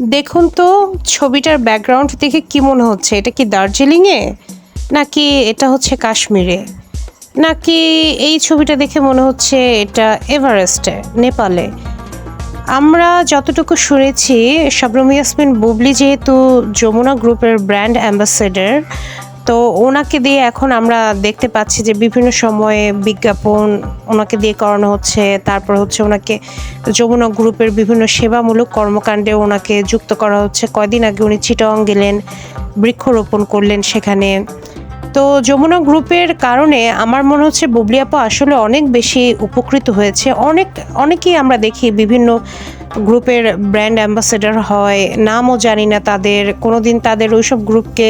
দেখুন তো ছবিটার ব্যাকগ্রাউন্ড দেখে কি মনে হচ্ছে? এটা কি দার্জিলিংয়ে? নাকি এটা হচ্ছে কাশ্মীরে? নাকি এই ছবিটা দেখে মনে হচ্ছে এটা এভারেস্টে, নেপালে? আমরা যতটুকু শুনেছি, শবনম ইয়াসমিন বুবলি যেহেতু যমুনা গ্রুপের ব্র্যান্ড অ্যাম্বাসেডর তো ওনাকে দিয়ে এখন আমরা দেখতে পাচ্ছি যে বিভিন্ন সময়ে বিজ্ঞাপন ওনাকে দিয়ে করানো হচ্ছে, তারপর হচ্ছে ওনাকে যমুনা গ্রুপের বিভিন্ন সেবামূলক কর্মকাণ্ডে ওনাকে যুক্ত করা হচ্ছে। কয়দিন আগে উনি চিটং গেলেন, বৃক্ষরোপণ করলেন সেখানে। তো যমুনা গ্রুপের কারণে আমার মনে হচ্ছে বুবলি আপা আসলে অনেক বেশি উপকৃত হয়েছে। অনেক, অনেকেই আমরা দেখি বিভিন্ন গ্রুপের ব্র্যান্ড অ্যাম্বাসেডার হয়, নামও জানি না তাদের, কোনোদিন তাদের ওইসব গ্রুপকে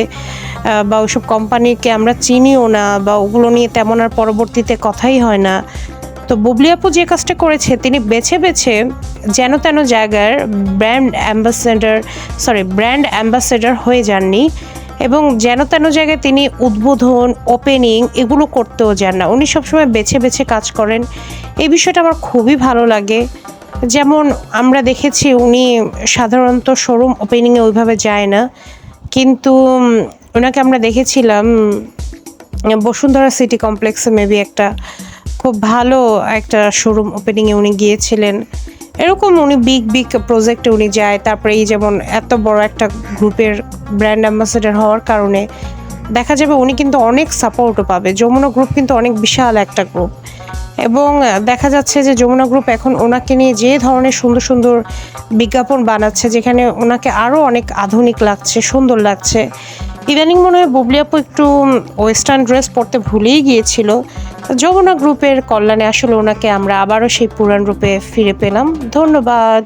বা ওইসব কোম্পানিকে আমরা চিনিও না, বা ওগুলো নিয়ে তেমন আর পরবর্তীতে কথাই হয় না। তো বুবলি আপু যে কাজটা করেছে, তিনি বেছে বেছে যেন তেন জায়গার brand ambassador sorry brand ambassador হয়ে যাননি এবং যেন তেন জায়গায় তিনি উদ্বোধন, ওপেনিং এগুলো করতেও যান না। উনি সবসময় বেছে বেছে কাজ করেন। এই বিষয়টা আমার খুবই ভালো লাগে। যেমন আমরা দেখেছি উনি সাধারণত শোরুম ওপেনিংয়ে ওইভাবে যায় না। কিন্তু ওনাকে আমরা দেখেছিলাম বসুন্ধরা সিটি কমপ্লেক্সে মেবি একটা খুব ভালো একটা শোরুম ওপেনিংয়ে উনি গিয়েছিলেন। এরকম উনি বিগ বিগ প্রজেক্টে উনি যায়। তারপরে এই যেমন এত বড় একটা গ্রুপের ব্র্যান্ড অ্যাম্বাসেডর হওয়ার কারণে দেখা যাবে উনি কিন্তু অনেক সাপোর্টও পাবে। যমুনা গ্রুপ কিন্তু অনেক বিশাল একটা গ্রুপ এবং দেখা যাচ্ছে যে যমুনা গ্রুপ এখন ওনাকে নিয়ে যে ধরনের সুন্দর সুন্দর বিজ্ঞাপন বানাচ্ছে, যেখানে ওনাকে আরও অনেক আধুনিক লাগছে, সুন্দর লাগছে। ইদানিং মনে হয় বুবলি আপু একটু ওয়েস্টার্ন ড্রেস পরতে ভুলেই গিয়েছিল। যমুনা গ্রুপের কল্যাণে আসলে ওনাকে আমরা আবারও সেই পুরান রূপে ফিরে পেলাম। ধন্যবাদ।